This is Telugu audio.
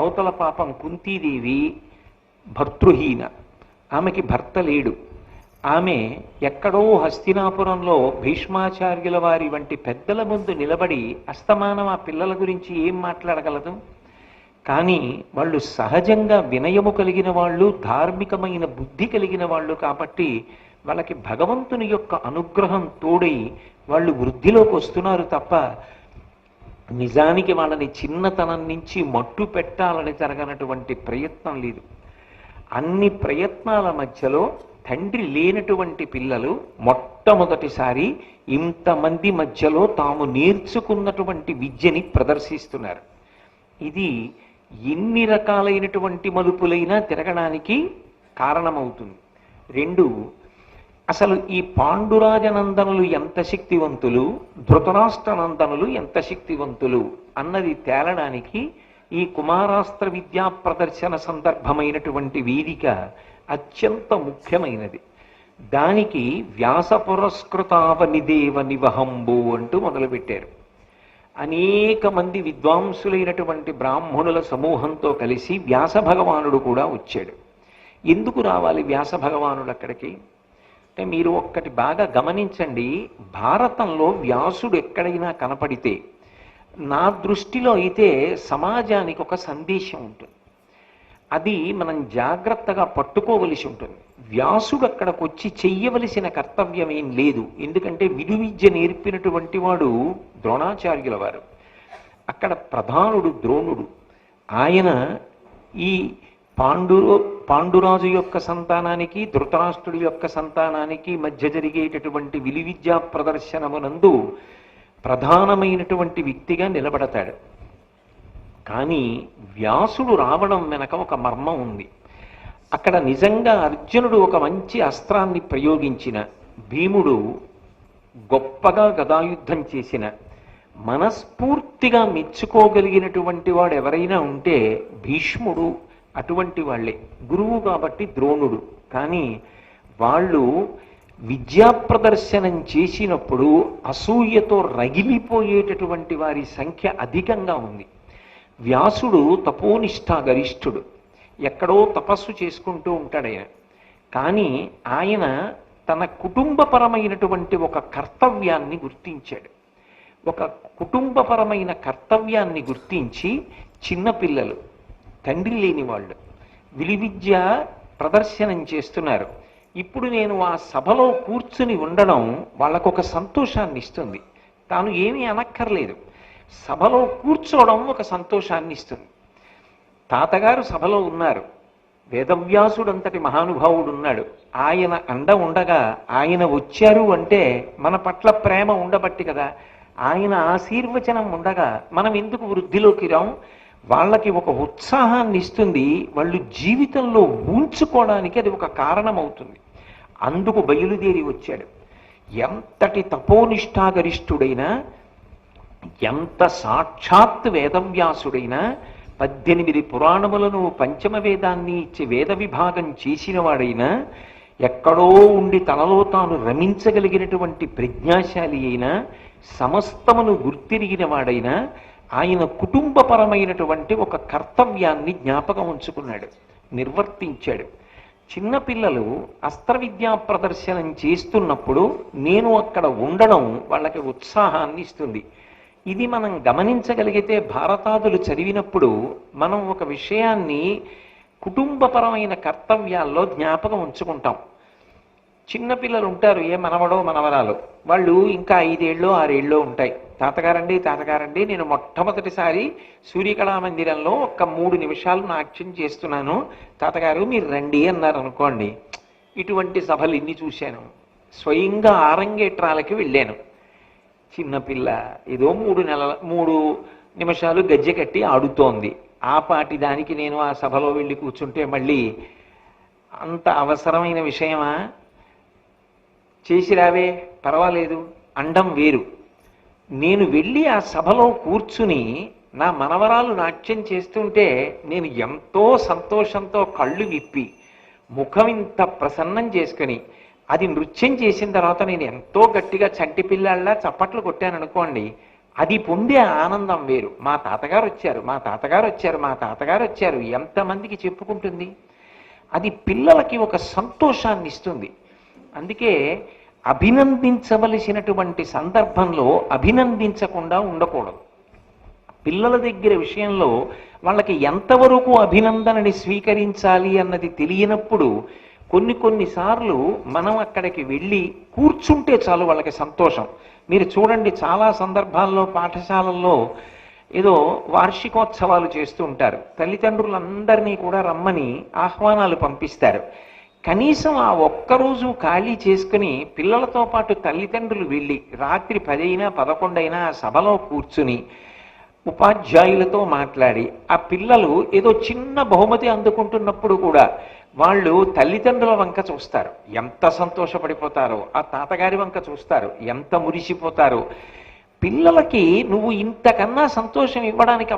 అవతల పాపం కుంతీదేవి భర్తృహీన. ఆమెకి భర్త లేడు. ఆమె ఎక్కడో హస్తినాపురంలో భీష్మాచార్యుల వారి వంటి పెద్దల ముందు నిలబడి అస్తమానం ఆ పిల్లల గురించి ఏం మాట్లాడగలదు? కానీ వాళ్ళు సహజంగా వినయము కలిగిన వాళ్ళు ధార్మికమైన బుద్ధి కలిగిన వాళ్ళు కాబట్టి వాళ్ళకి భగవంతుని యొక్క అనుగ్రహం తోడై వాళ్ళు వృద్ధిలోకి వస్తున్నారు తప్ప నిజానికి వాళ్ళని చిన్నతనం నుంచి మట్టు పెట్టాలని జరగనటువంటి ప్రయత్నం లేదు. అన్ని ప్రయత్నాల మధ్యలో తండ్రి లేనటువంటి పిల్లలు మొట్టమొదటిసారి ఇంతమంది మధ్యలో తాము నేర్చుకున్నటువంటి విద్యని ప్రదర్శిస్తున్నారు. ఇది ఎన్ని రకాలైనటువంటి మలుపులైనా తిరగడానికి కారణమవుతుంది. రెండు అసలు ఈ పాండురాజనందనులు ఎంత శక్తివంతులు? ధృతరాష్ట్రనందనులు ఎంత శక్తివంతులు? అన్నది తేలడానికి ఈ కుమారాస్త్ర విద్యా ప్రదర్శన సందర్భమైనటువంటి వేదిక అత్యంత ముఖ్యమైనది. దానికి వ్యాస పురస్కృతావనిదేవ నివహంబు అంటూ మొదలుపెట్టారు. అనేక మంది విద్వాంసులైనటువంటి బ్రాహ్మణుల సమూహంతో కలిసి వ్యాస భగవానుడు కూడా వచ్చాడు. ఎందుకు రావాలి వ్యాస భగవానుడు అక్కడికి? అంటే మీరు ఒక్కటి బాగా గమనించండి భారతంలో వ్యాసుడు ఎక్కడైనా కనపడితే నా దృష్టిలో అయితే సమాజానికి ఒక సందేశం ఉంటుంది. అది మనం జాగ్రత్తగా పట్టుకోవలసి ఉంటుంది. వ్యాసుడు అక్కడికి వచ్చి చెయ్యవలసిన కర్తవ్యం ఏం లేదు. ఎందుకంటే విలువిద్య నేర్పినటువంటి వాడు ద్రోణాచార్యుల వారు. అక్కడ ప్రధానుడు ద్రోణుడు. ఆయన ఈ పాండురు పాండురాజు యొక్క సంతానానికి ధృతరాష్ట్రుడి యొక్క సంతానానికి మధ్య జరిగేటటువంటి విలివిద్యా ప్రదర్శనమునందు ప్రధానమైనటువంటి వ్యక్తిగా నిలబడతాడు. కానీ వ్యాసుడు రావడం వెనక ఒక మర్మం ఉంది. అక్కడ నిజంగా అర్జునుడు ఒక మంచి అస్త్రాన్ని ప్రయోగించిన భీముడు గొప్పగా గదాయుద్ధం చేసిన మనస్ఫూర్తిగా మెచ్చుకోగలిగినటువంటి వాడు ఎవరైనా ఉంటే భీష్ముడు అటువంటి వాళ్ళే. గురువు కాబట్టి ద్రోణుడు. కానీ వాళ్ళు విద్యా ప్రదర్శనం చేసినప్పుడు అసూయతో రగిలిపోయేటటువంటి వారి సంఖ్య అధికంగా ఉంది. వ్యాసుడు తపోనిష్ఠా గరిష్ఠుడు. ఎక్కడో తపస్సు చేసుకుంటూ ఉంటాడు కానీ ఆయన తన కుటుంబపరమైనటువంటి ఒక కర్తవ్యాన్ని గుర్తించాడు. ఒక కుటుంబపరమైన కర్తవ్యాన్ని గుర్తించి చిన్నపిల్లలు తండ్రి లేని వాళ్ళు విలువిద్య ప్రదర్శనం చేస్తున్నారు. ఇప్పుడు నేను ఆ సభలో కూర్చుని ఉండడం వాళ్ళకు ఒక సంతోషాన్ని ఇస్తుంది తాను ఏమీ అనక్కర్లేదు. సభలో కూర్చోవడం ఒక సంతోషాన్ని ఇస్తుంది తాతగారు సభలో ఉన్నారు. వేదవ్యాసుడు అంతటి మహానుభావుడు ఉన్నాడు ఆయన అండ ఉండగా ఆయన వచ్చారు అంటే మన పట్ల ప్రేమ ఉండబట్టి కదా. ఆయన ఆశీర్వచనం ఉండగా మనం ఎందుకు వృద్ధిలోకి రాం? వాళ్ళకి ఒక ఉత్సాహాన్ని ఇస్తుంది వాళ్ళు జీవితంలో ఉంచుకోవడానికి అది ఒక కారణం అవుతుంది అందుకు బయలుదేరి వచ్చాడు. ఎంతటి తపోనిష్టాగరిష్ఠుడైనా ఎంత సాక్షాత్ వేదవ్యాసుడైనా పద్దెనిమిది పురాణములను పంచమ వేదాన్ని ఇచ్చి వేద విభాగం చేసిన వాడైనా ఎక్కడో ఉండి తనలో తాను రమించగలిగినటువంటి ప్రజ్ఞాశాలి అయినా సమస్తమును గుర్తిరిగిన వాడైనా ఆయన కుటుంబపరమైనటువంటి ఒక కర్తవ్యాన్ని జ్ఞాపకం ఉంచుకున్నాడు నిర్వర్తించాడు. చిన్నపిల్లలు అస్త్ర విద్యా ప్రదర్శనం చేస్తున్నప్పుడు నేను అక్కడ ఉండడం వాళ్ళకి ఉత్సాహాన్ని ఇస్తుంది. ఇది మనం గమనించగలిగితే భారతాదులు చదివినప్పుడు మనం ఒక విషయాన్ని కుటుంబపరమైన కర్తవ్యాల్లో జ్ఞాపకం ఉంచుకుంటాం. చిన్నపిల్లలు ఉంటారు ఏ మనవడో మనవరాలు వాళ్ళు ఇంకా ఐదేళ్ళో ఆరేళ్ళో ఉంటాయి. తాతగారండి తాతగారండి నేను మొట్టమొదటిసారి సూర్యకళా మందిరంలో ఒక మూడు నిమిషాలు నాట్యం చేస్తున్నాను. తాతగారు మీరు రండి అన్నారు అనుకోండి ఇటువంటి సభలు ఇన్ని చూశాను. స్వయంగా ఆరంగేట్రాలకి వెళ్ళాను. చిన్నపిల్ల ఏదో మూడు నెలల మూడు నిమిషాలు గజ్జె కట్టి ఆడుతోంది. ఆ పాటి దానికి నేను ఆ సభలో వెళ్ళి కూర్చుంటే మళ్ళీ అంత అవసరమైన విషయమా? చేసి రావే పర్వాలేదు అండం వేరు. నేను వెళ్ళి ఆ సభలో కూర్చుని నా మనవరాలు నాట్యం చేస్తుంటే నేను ఎంతో సంతోషంతో కళ్ళు విప్పి ముఖం ఇంత ప్రసన్నం చేసుకుని అది నృత్యం చేసిన తర్వాత నేను ఎంతో గట్టిగా చంటి పిల్లల్లా చప్పట్లు కొట్టాను అనుకోండి అది పొందే ఆనందం వేరు. మా తాతగారు వచ్చారు మా తాతగారు వచ్చారు మా తాతగారు వచ్చారు ఎంతమందికి చెప్పుకుంటుంది? అది పిల్లలకి ఒక సంతోషాన్ని ఇస్తుంది. అందుకే అభినందించవలసినటువంటి సందర్భంలో అభినందించకుండా ఉండకూడదు. పిల్లల దగ్గర విషయంలో వాళ్ళకి ఎంతవరకు అభినందనని స్వీకరించాలి అన్నది తెలియనప్పుడు కొన్ని కొన్నిసార్లు మనం అక్కడికి వెళ్ళి కూర్చుంటే చాలు వాళ్ళకి సంతోషం. మీరు చూడండి చాలా సందర్భాల్లో పాఠశాలల్లో ఏదో వార్షికోత్సవాలు చేస్తూ ఉంటారు. తల్లిదండ్రులందరినీ కూడా రమ్మని ఆహ్వానాలు పంపిస్తారు. కనీసం ఆ ఒక్కరోజు ఖాళీ చేసుకుని పిల్లలతో పాటు తల్లిదండ్రులు వెళ్ళి రాత్రి పదైనా పదకొండైనా ఆ సభలో కూర్చుని ఉపాధ్యాయులతో మాట్లాడి ఆ పిల్లలు ఏదో చిన్న బహుమతి అందుకుంటున్నప్పుడు కూడా వాళ్ళు తల్లిదండ్రుల వంక చూస్తారు. ఎంత సంతోషపడిపోతారో ఆ తాతగారి వంక చూస్తారు. ఎంత మురిసిపోతారో. పిల్లలకి నువ్వు ఇంతకన్నా సంతోషం ఇవ్వడానికి